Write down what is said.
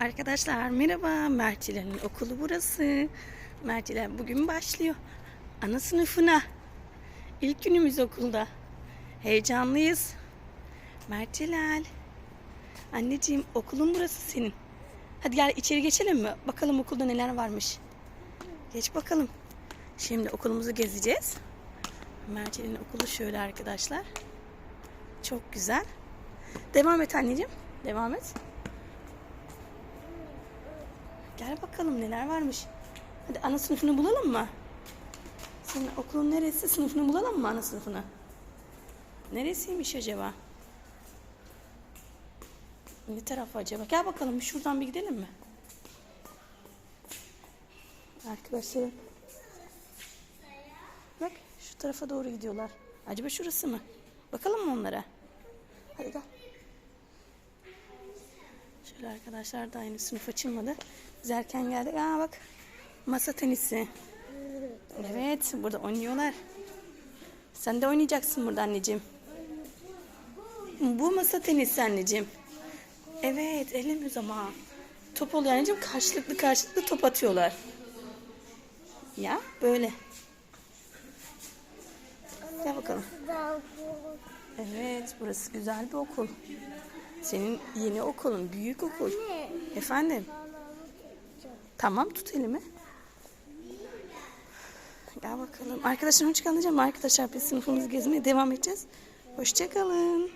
Arkadaşlar merhaba. Mertilerin okulu burası. Mertiler bugün başlıyor. Ana sınıfına. İlk günümüz okulda. Heyecanlıyız. Mertilal. Anneciğim okulun burası senin. Hadi gel içeri geçelim mi? Bakalım okulda neler varmış. Geç bakalım. Şimdi okulumuzu gezeceğiz. Mertil'in okulu şöyle arkadaşlar. Çok güzel. Devam et anneciğim. Devam et. Gel bakalım neler varmış. Hadi ana sınıfını bulalım mı? Senin okulun neresi? Sınıfını bulalım mı ana sınıfını? Neresiymiş acaba? Ne tarafı acaba? Gel bakalım şuradan bir gidelim mi? Arkadaşlar. Bak şu tarafa doğru gidiyorlar. Acaba şurası mı? Bakalım mı onlara? Hadi gel. Şöyle arkadaşlar da aynı sınıf açılmadı. Biz erken geldik. Aa bak masa tenisi. Evet burada oynuyorlar. Sen de oynayacaksın burada anneciğim. Bu masa tenisi anneciğim. Evet elemiyoruz ama. Top oluyor anneciğim karşılıklı karşılıklı top atıyorlar. Ya böyle. Gel bakalım. Evet burası güzel bir okul. Senin yeni okulun, büyük okul. Efendim? Tamam tut elimi. Gel bakalım. Arkadaşlar hoş kalacağım. Arkadaşlar biz sınıfımızı gezmeye devam edeceğiz. Hoşçakalın.